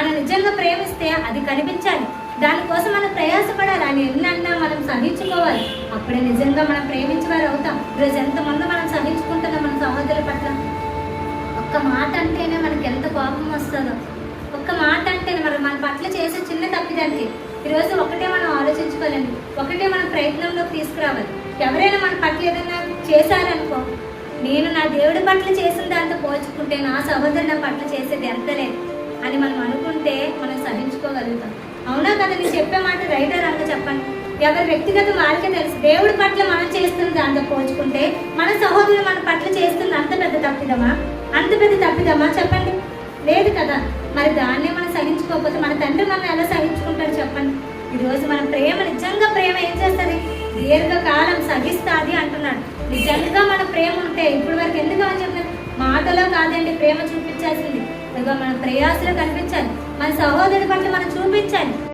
మనం నిజంగా ప్రేమిస్తే అది కనిపించాలి. దానికోసం మనం ప్రయాసపడాలి. అని ఎన్నన్నా మనం సహించుకోవాలి. అప్పుడే నిజంగా మనం ప్రేమించేవారు అవుతాం. ఈరోజు ఎంతమంది మనం సహించుకుంటున్నాం మన సహోదరుల పట్ల? ఒక్క మాట అంటేనే మనకి ఎంత కోపం వస్తుందో. ఒక్క మాట అంటేనే మనం మన పట్ల చేసే చిన్న తప్పిదానికి ఈరోజు ఒకటే మనం ఆలోచించుకోవాలండి ఒకటే మనం ప్రయత్నంలోకి తీసుకురావాలి. ఎవరైనా మన పట్ల ఏదైనా చేశారనుకో నేను నా దేవుడి పట్ల చేసిన దాంతో పోల్చుకుంటే నా సహోదరు నా పట్ల చేసేది ఎంత లేదు. సహించుకోగలుగుతాం అవునా కదా నేను చెప్పే మాట రైటా రంగ చెప్పండి. ఎవరి వ్యక్తిగతం వాళ్ళకే తెలుసు. దేవుడి పట్ల మనం చేస్తున్న దాంతో పోల్చుకుంటే మన సహోదరులు మన పట్ల చేస్తుంది అంత పెద్ద తప్పిదమా? అంత పెద్ద తప్పిదమా? చెప్పండి. లేదు కదా. మరి దాన్నే మనం సహించుకోకపోతే మన తండ్రి మనం ఎలా సహించుకుంటాడు చెప్పండి. ఈరోజు మన ప్రేమ నిజంగా ప్రేమ ఏం చేస్తుంది? దీర్ఘకాలం సహిస్తాది అంటున్నాడు. నిజంగా మన ప్రేమ ఉంటే ఇప్పుడు వరకు ఎందుకు అని చెప్పిన మాటలో కాదండి ప్రేమ చూపించాల్సింది. ఇదిగో మన ప్రయాసలు కనిపించాలి. మన సహోదరు పట్ల మనం చూపించాలి.